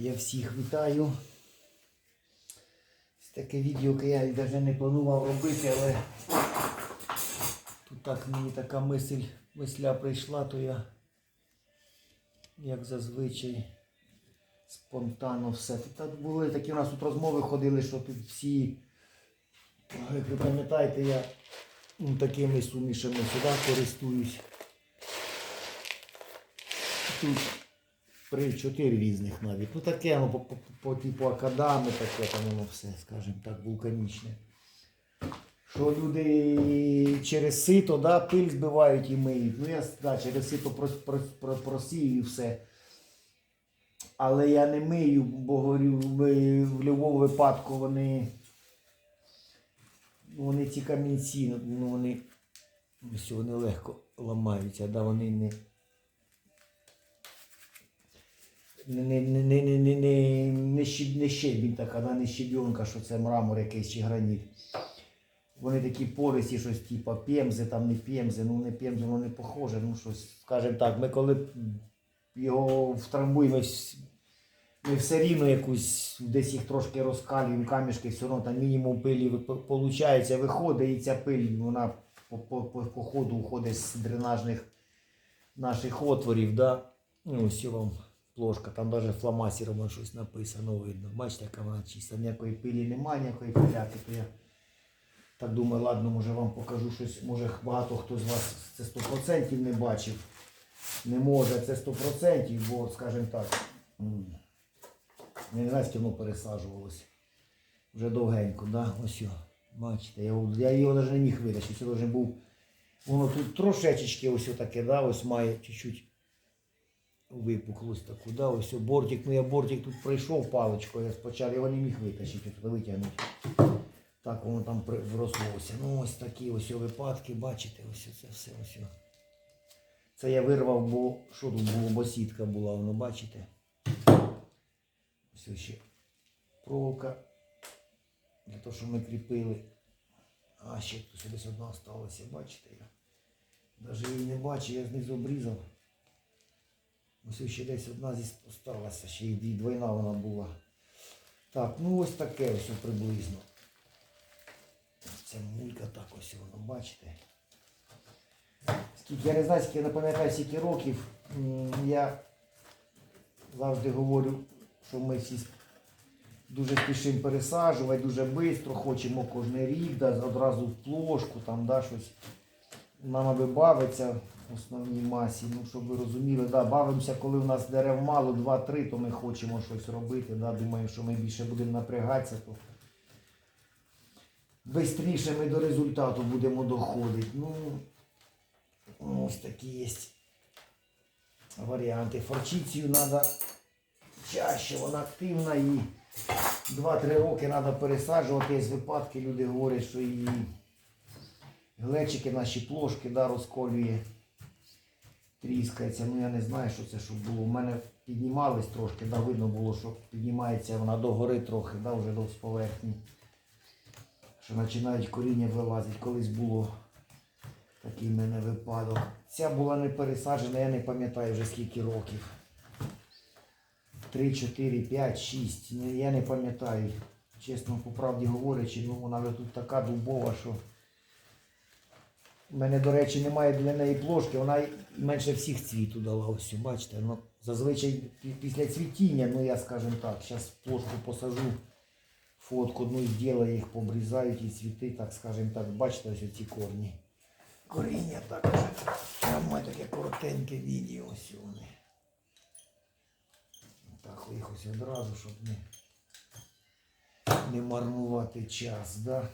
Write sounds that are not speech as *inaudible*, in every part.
Я всіх вітаю. Це таке відео, яке я навіть не планував робити, але тут так мені така мисль, мисля прийшла, то я, як зазвичай, спонтанно все. Так були такі у нас тут розмови ходили, що тут всі, як ви пам'ятаєте, я ну, такими сумішами сюди користуюсь. Тут три, чотири різних навіть. Ну таке, ну, по, по, по типу акадами, таке там воно все, скажімо так, вулканічне. Що люди через сито, да, пиль збивають і миють. Ну я да, через сито прос, прос, про- просію і все. Але я не мию, бо говорю, в будь-якому випадку вони. Вони ці камінці, ну вони, вони легко ламаються, да, вони не. не не, не, не, не, не, щеб, не щебінь така, да, не щебінка, що це мрамор якийсь чи граніт. Вони такі пористі, щось типу п'ємзи, там не п'ємзи, ну не п'ємзи, ну не похоже. ну щось, Скажімо так, ми коли його втрамбуємо, ми все рівно якусь десь їх трошки розкалюємо, камішки, все одно там мінімум пилі виходить, виходить і ця пиль, вона по, по, по, по ходу уходить з дренажних наших отворів. да, ну, ось вам плошка, там навіть фломастером щось написано, видно. Бачите, яка вона чиста, ніякої пилі немає, ніякої пиляки, я так думаю, ладно, може вам покажу щось, може багато хто з вас це 100% не бачив. Не може, це 100%, бо, скажімо так, не знаю, воно пересаджувалося. Вже довгенько, да? ось його. Бачите, я, я його навіть не міг витащити. Це був. Воно тут трошечечки ось таке, да, ось має чуть-чуть випуклость таку, да, ось бортик, ну я бортик тут пройшов паличкою, я спочатку його не міг витащити, тут витягнути. Так воно там врослося. Ну ось такі ось випадки, бачите, ось це все ось. Це я вирвав, бо що тут було, бо сітка була, воно бачите. Ось ще проволока. Для того, щоб ми кріпили. А ще тут десь одна осталася, бачите? Я навіть її не бачу, я знизу обрізав. Ось ще десь одна зі осталася, ще дві- двойна вона була. Так, ну ось таке ось приблизно. Це мулька так ось воно, бачите. Скільки, я не скільки я не пам'ятаю, скільки років. Я завжди говорю, що ми всі дуже спішимо пересаджувати, дуже швидко, хочемо кожен рік, да, одразу в плошку, там, да, щось. Нам аби бавиться основній масі. Ну, щоб ви розуміли, да, бавимося, коли у нас дерев мало, 2-3, то ми хочемо щось робити. Да, думаємо, що ми більше будемо напрягатися, то швидше ми до результату будемо доходити. Ну, ось такі є варіанти. Форчицію треба чаще, вона активна і 2-3 роки треба пересаджувати. Є випадки, люди говорять, що її глечики, наші плошки да, розколює, тріскається. Ну я не знаю, що це щоб було. У мене піднімались трошки, да, видно було, що піднімається вона догори трохи, да, вже до поверхні. Що починають коріння вилазити. Колись було такий мене випадок. Ця була не пересаджена, я не пам'ятаю вже скільки років. 3, 4, 5, 6. Ну, Я не пам'ятаю. Чесно, по правді говорячи, ну вона вже тут така дубова, що. У мене, до речі, немає для неї плошки, вона менше всіх цвіту дала. Ось, бачите, ну, зазвичай після цвітіння, ну я скажімо так, зараз плошку посажу, фотку одну зроблю, їх побрізаю, ті цвіти, так скажімо так, бачите, ось ці корні. Коріння так. Там має таке коротеньке відео, ось вони. Так, їх ось одразу, щоб не, не марнувати час, да?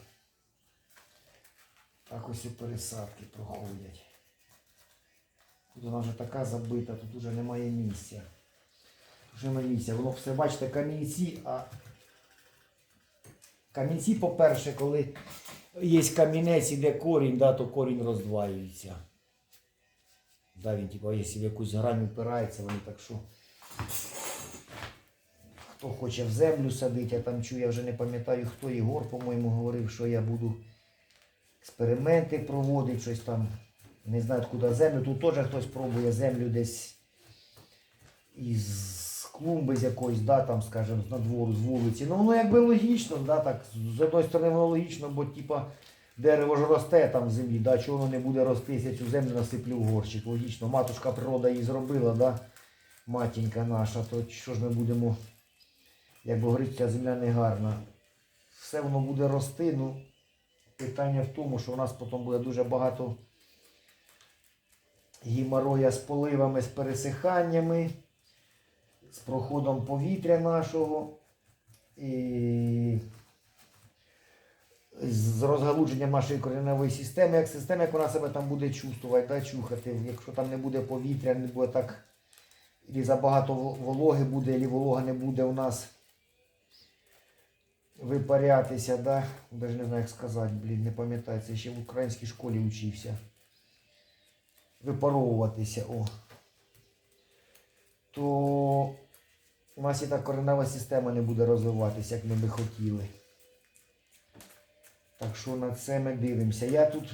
Так ось і пересадки проходять. Тут вона вже така забита, тут вже немає місця. Тут вже немає місця. Воно все, бачите, камінці, а камінці, по-перше, коли є камінець, іде корінь, да, то корінь роздваюється. Да, він, типу, якщо в якусь грань упирається, вони так що. Хто хоче в землю садити, я там чую, я вже не пам'ятаю, хто Ігор, по-моєму, говорив, що я буду експерименти проводити, щось там. Не знаю, куди землю. Тут теж хтось пробує землю десь із клумби з якоїсь, да, там, скажімо, з надвору, з вулиці. Ну воно якби логічно, да, так, з одної сторони воно логічно, бо типа дерево ж росте там в землі, да, чого воно не буде рости, я цю землю насиплю в горщик. Логічно, матушка природа її зробила, да, матінька наша, то що ж ми будемо, як говорить, ця земля не гарна. Все воно буде рости, ну питання в тому, що у нас потім буде дуже багато гімароя з поливами, з пересиханнями, з проходом повітря нашого і з розгалудженням нашої кореневої системи, як системи, як вона себе там буде чувствувати, да, чухати. Якщо там не буде повітря, не буде так, і забагато во- вологи буде, і волога не буде у нас випарятися, да? Даже не знаю, як сказати, блін, не пам'ятаю, це ще в українській школі вчився. Випаровуватися, о. То у нас і та коренева система не буде розвиватися, як ми би хотіли. Так що на це ми дивимося. Я тут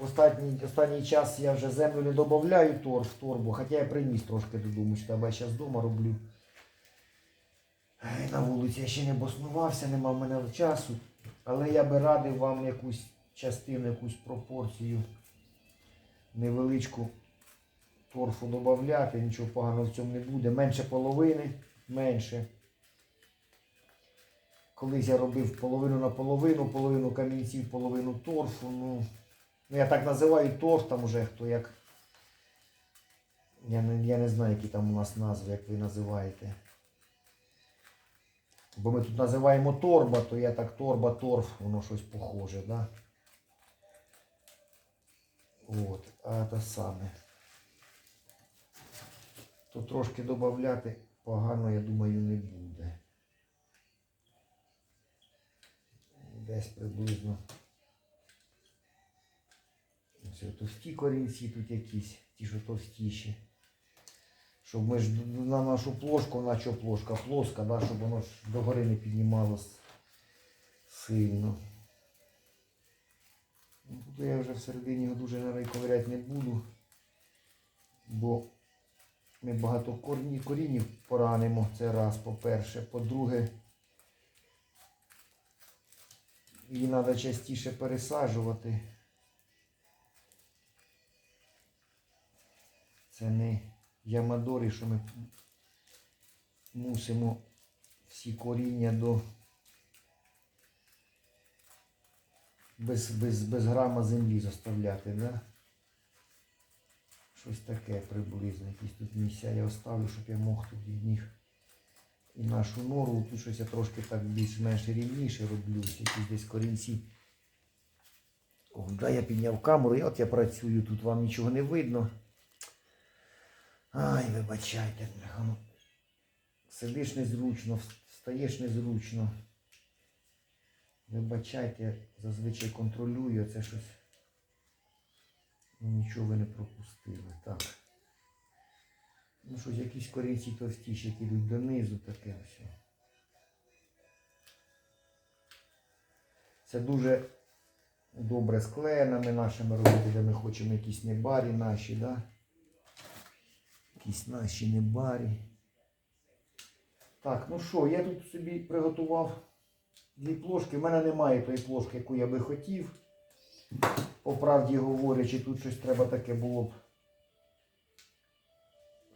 в останній, останній час я вже землю не додаю торф, торбу, хоча я приніс трошки додому, що я зараз вдома роблю. Ай, На вулиці я ще не боснувався, нема в мене часу. Але я би радив вам якусь частину, якусь пропорцію невеличку торфу додати, нічого поганого в цьому не буде. Менше половини, менше. Колись я робив половину на половину, половину камінців, половину торфу. Ну, ну я так називаю торф, там уже хто як. Я не, я не знаю, які там у нас назви, як ви називаєте. Бо ми тут називаємо торба, то я так торба, торф, воно щось похоже, да? От, а те саме. То трошки додати погано, я думаю, не буде. Десь приблизно. Ось товсті корінці тут якісь, ті, що товстіші. Щоб ми ж на нашу плошку, на що плошка плоска, да, щоб воно ж догори не піднімалось сильно. Ну, Тут я вже всередині його дуже наверное, ковиряти не буду, бо ми багато корінів поранимо. Це раз, по-перше. По-друге, її треба частіше пересаджувати. Це не ямадорі, що ми мусимо всі коріння до без, без, без грама землі заставляти, да? Щось таке приблизно. Якісь тут місця я оставлю, щоб я мог тут від них і нашу нору. Тут щось я трошки так більш-менш рівніше роблю. Якісь десь корінці. О, да, я підняв камеру, і от я працюю, тут вам нічого не видно. Ай, вибачайте, ну. Сидиш незручно, встаєш незручно. Вибачайте, зазвичай контролюю, це щось. Ну, нічого ви не пропустили. Так. Ну щось, якісь корінці товстіші, які йдуть донизу, таке все. Це дуже добре з клеєнами нашими робити, де ми хочемо якісь небарі наші, да? Якісь наші небарі. Так, ну що, я тут собі приготував дві плошки. У мене немає тої плошки, яку я би хотів. По правді говорячи, тут щось треба таке було б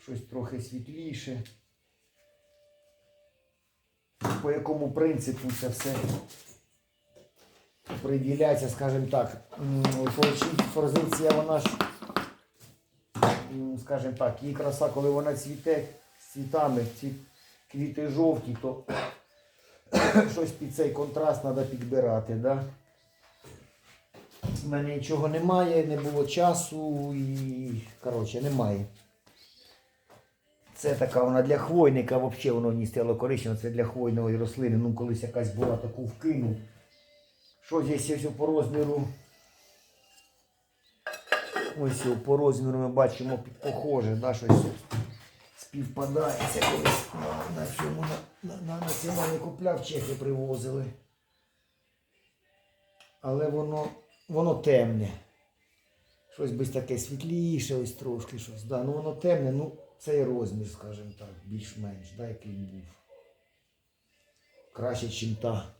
щось трохи світліше. По якому принципу це все приділяється, скажімо так. М, Позиція вона ж скажімо так, її краса, коли вона цвіте з цвітами, ці квіти жовті, то *coughs* щось під цей контраст треба підбирати. Да? У мене нічого немає, не було часу і коротше немає. Це така вона для хвойника, взагалі воно не стояло коричнево, це для хвойної рослини. Ну колись якась була таку вкинув. Що здесь по розміру? Ось по розміру ми бачимо похоже, да, щось співпадає. Це колись на, на цьому на, на, на національний купляв чехи привозили. Але воно, воно темне. Щось би таке світліше, ось трошки щось. Да, ну воно темне, ну цей розмір, скажімо так, більш-менш, да, який був. Краще, ніж та.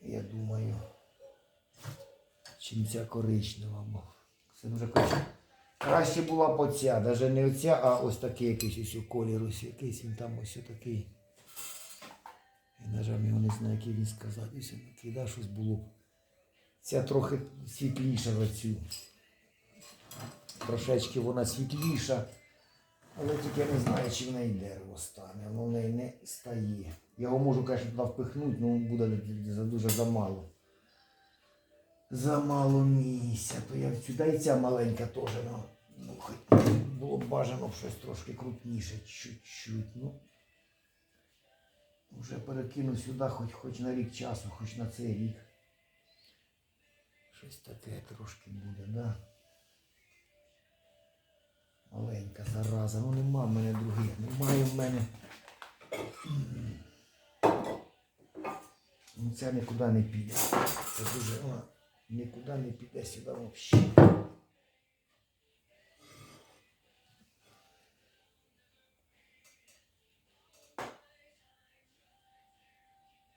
Я думаю. Чим ця коричнева. Бо це дуже краще. Краще була б оця, навіть не оця, а ось такий якийсь ось у колір, ось якийсь він там ось такий. Я на жаль його не знаю, який він сказати. Ось такий, да, щось було. б. Ця трохи світліша за цю. Трошечки вона світліша. Але тільки я не знаю, чи в неї дерево стане. Воно в неї не стає. Його можу, звісно, туди впихнути, але буде дуже замало. Замало місця. То я сюди і ця маленька теж. Ну, ну, хоч було б бажано щось трошки крупніше, чуть-чуть. Ну, вже перекину сюди хоч, хоч на рік часу, хоч на цей рік. Щось таке трошки буде, да? Маленька зараза. Ну нема в мене других. Немає в мене. Ну це нікуди не піде. Це дуже. Нікуди не піде сюди взагалі.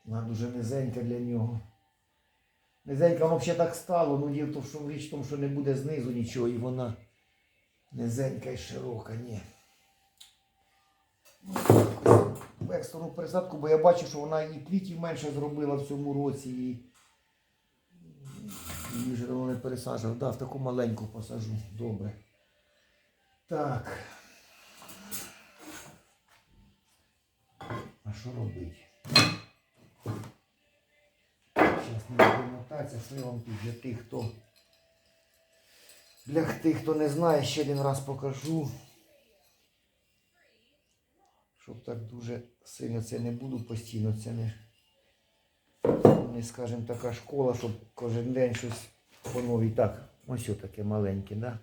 Вона дуже низенька для нього. Низенька взагалі так стало, ну діло в тому, річ в тому, що не буде знизу нічого, і вона низенька і широка, ні. Ну, В екстрену пересадку, бо я бачу, що вона і квітів менше зробила в цьому році, і її давно не пересаджував. Да, в таку маленьку посажу. Добре. Так. А що робити? Зараз не буду мотатися, що я вам тут для тих, хто. Для тих, хто не знає, ще один раз покажу. Щоб так дуже сильно це не буду постійно, це не, не скажімо, така школа, щоб кожен день щось по новій. Так, ось таке маленьке, да?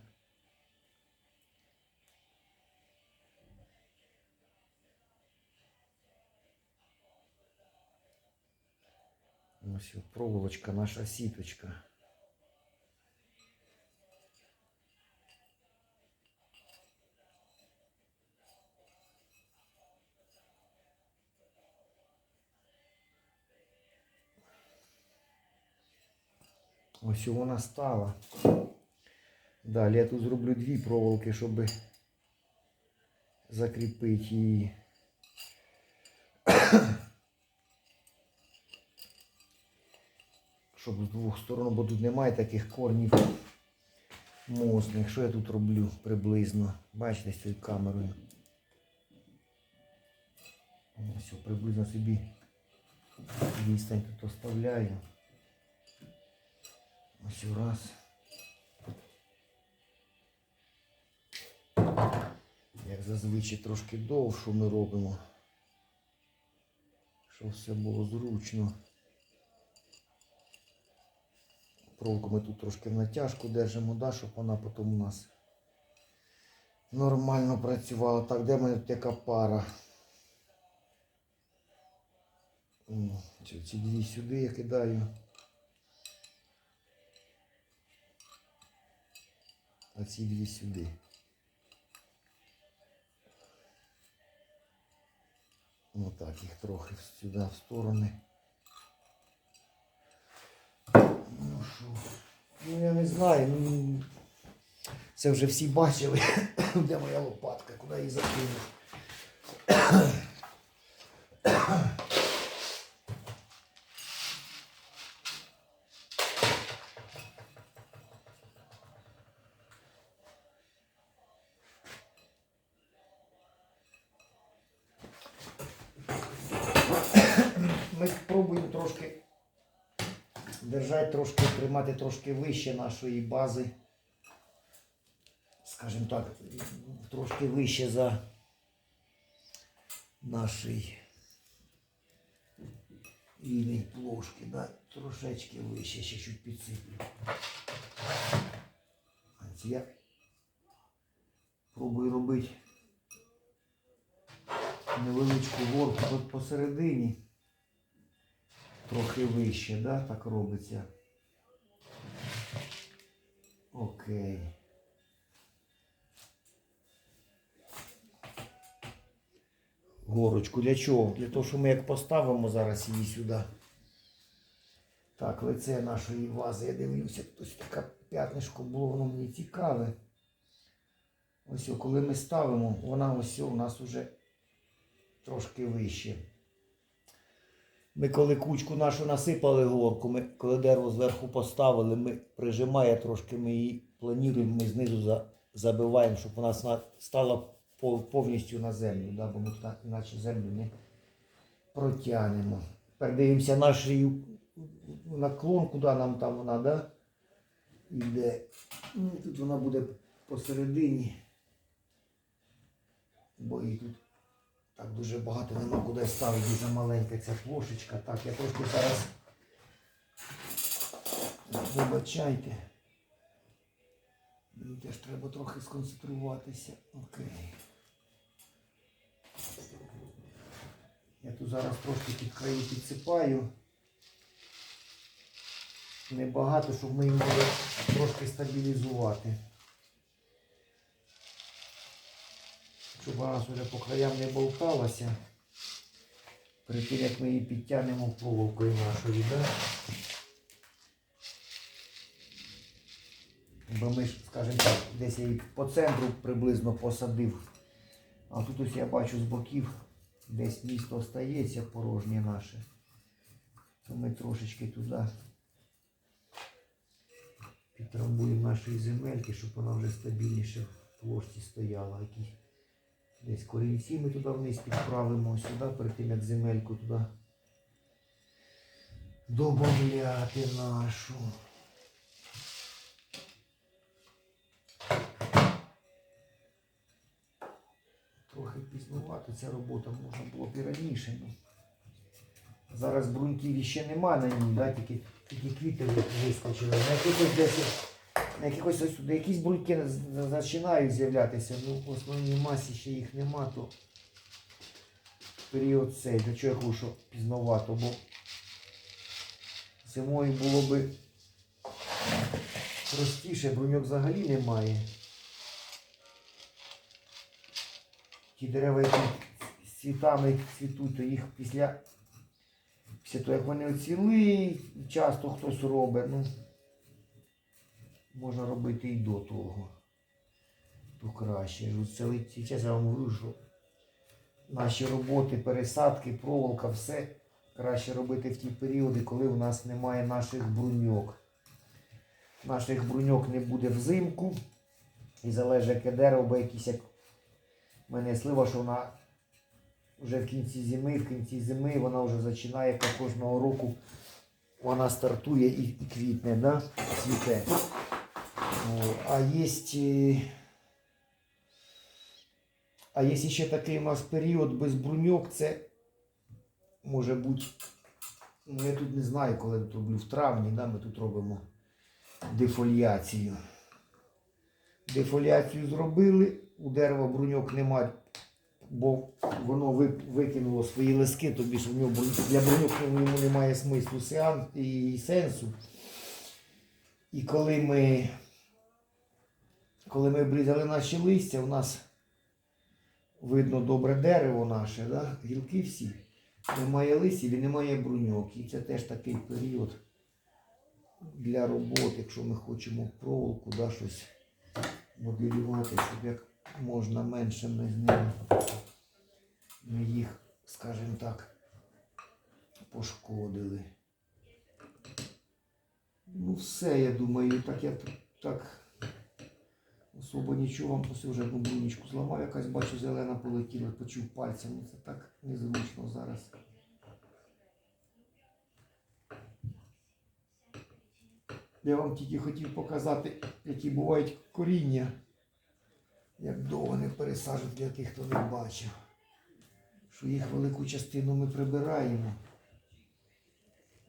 Ось проволочка, наша сіточка. Ось вона стала. Далі я тут зроблю дві проволоки, щоб закріпити її. *coughs* Щоб з двох сторон, бо тут немає таких корнів мозних. Що я тут роблю приблизно? Бачите, з цією камерою. Ось приблизно собі відстань тут оставляю. Ось раз. Як зазвичай трошки довшу ми робимо. Щоб все було зручно. Проволоку ми тут трошки в натяжку держимо, да, щоб вона потім у нас нормально працювала. Так, де в мене тут яка пара? Ці дві сюди я кидаю. А ці дві сюди. Ну так, їх трохи сюди в сторони. Ну що? Ну я не знаю. Ну, це вже всі бачили. *coughs* Де моя лопатка, куди її закинув. Ми спробуємо трошки держати трошки, тримати трошки вище нашої бази. Скажімо так, трошки вище за нашої рівень плошки, да? трошечки вище, ще чуть підсиплю. Я пробую робити невеличку горку тут посередині. Трохи вище, да, так робиться. Окей. Горочку для чого? Для того, що ми як поставимо зараз її сюди. Так, лице нашої вази. Я дивлюся, ось таке п'ятнишко було, воно мені цікаве. Ось, коли ми ставимо, вона ось у нас вже трошки вище. Ми коли кучку нашу насипали горку, ми коли дерево зверху поставили, ми прижимає трошки, ми її плануємо, ми знизу за, забиваємо, щоб вона стала повністю на землю, да, бо ми туди іначе землю не протягнемо. Тепер дивимося її наклон, куди нам там вона, да? Іде. Ну, тут вона буде посередині. Бо і тут так дуже багато нема куди ставити, дуже маленька ця плошечка. Так, я трошки зараз. Вибачайте. Мені теж треба трохи сконцентруватися. Окей. Я тут зараз трошки під краї підсипаю. Небагато, щоб ми її могли трошки стабілізувати. Щоб вона вже по краям не болталася. Перед тим, як ми її підтягнемо проволокою нашою, да? Бо ми ж, скажімо так, десь я її по центру приблизно посадив. А тут ось я бачу з боків десь місто остається порожнє наше. То ми трошечки туди підтрамбуємо наші земельки, щоб вона вже стабільніше в плошці стояла. Десь корінці ми туди вниз підправимо сюди, перед як земельку туди добавляти нашу. Трохи пізнувати ця робота можна було б і раніше. Ну. Зараз бруньків ще нема на ній, да? тільки, тільки квіти вискочили. На десь, якихось ось якісь бруньки з- починають з'являтися, ну в основній масі ще їх нема, то період цей, до чого я кажу, що пізновато, бо зимою було би простіше, бруньок взагалі немає. Ті дерева, які з цвітами цвітуть, то їх після, після того, як вони оцвіли, часто хтось робить, ну, можна робити і до того. То краще. Зараз я вам говорю, що наші роботи, пересадки, проволока, все краще робити в ті періоди, коли у нас немає наших бруньок. Наших бруньок не буде взимку. І залежить яке дерево, бо якісь як у мене слива, що вона вже в кінці зими, в кінці зими вона вже починає кожного року. Вона стартує і, і квітне, да? цвіте. А є. А є ще такий у нас період без бруньок, це може бути. Ну, я тут не знаю, коли роблю в травні, да, ми тут робимо дефоліацію. Дефоліацію зробили, у дерева бруньок немає, бо воно викинуло свої лиски, тобі ж в нього для бруньок йому немає смислу і сенсу. І коли ми, коли ми обрізали наші листя, у нас видно добре дерево наше, да? гілки всі. Немає листів і немає бруньок. І це теж такий період для роботи, якщо ми хочемо проволоку, да, щось моделювати, щоб як можна менше ми з ними ми їх, скажімо так, пошкодили. Ну все, я думаю, так я так особо нічого вам ось вже одну брунічку зламав, якась бачу, зелена полетіла, почув пальцем. Ну, Це так незручно зараз. Я вам тільки хотів показати, які бувають коріння. Як довго не пересаджувати для тих, хто не бачив. Що їх велику частину ми прибираємо.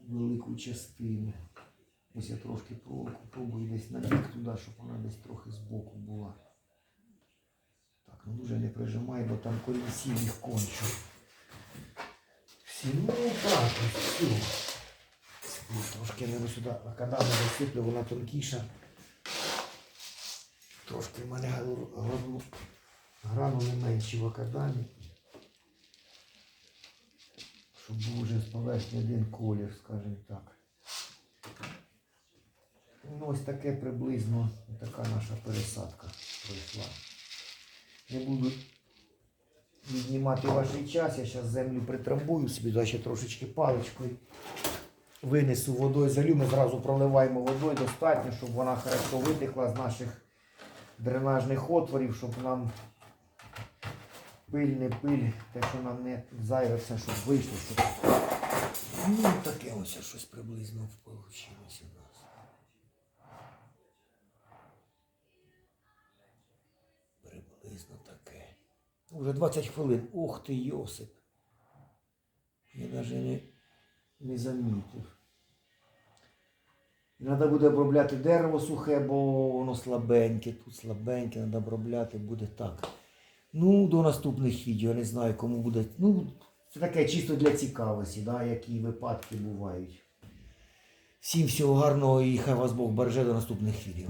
Велику частину. Ось я трошки пробую десь на бік туди, щоб вона десь трохи збоку була. Так, ну дуже не прижимай, бо там корінці їх кончу. Всі, ну так, все. Ну, Трошки не сюди акадами засиплю, вона тонкіша. Трошки в мене грану- гранули менші в акадамі. Щоб був вже з поверхні один колір, скажімо так. Ну, ось таке приблизно така наша пересадка пройшла. Не буду віднімати ваш час, я зараз землю притрамбую собі, ще трошечки паличкою. Винесу водою, залю, ми зразу проливаємо водою достатньо, щоб вона хорошо витекла з наших дренажних отворів, щоб нам пиль, не пиль, те, що нам не зайве, все, щоб вийшло. Щоб... Ну, таке ось щось приблизно вийшло Уже 20 хвилин. Ух ти, Йосип. Я навіть не, не замітив. Треба буде обробляти дерево сухе, бо воно слабеньке. Тут слабеньке, треба обробляти, буде так. Ну, до наступних відео, не знаю, кому буде. Ну, це таке чисто для цікавості, да, які випадки бувають. Всім всього гарного і хай вас Бог береже до наступних відео.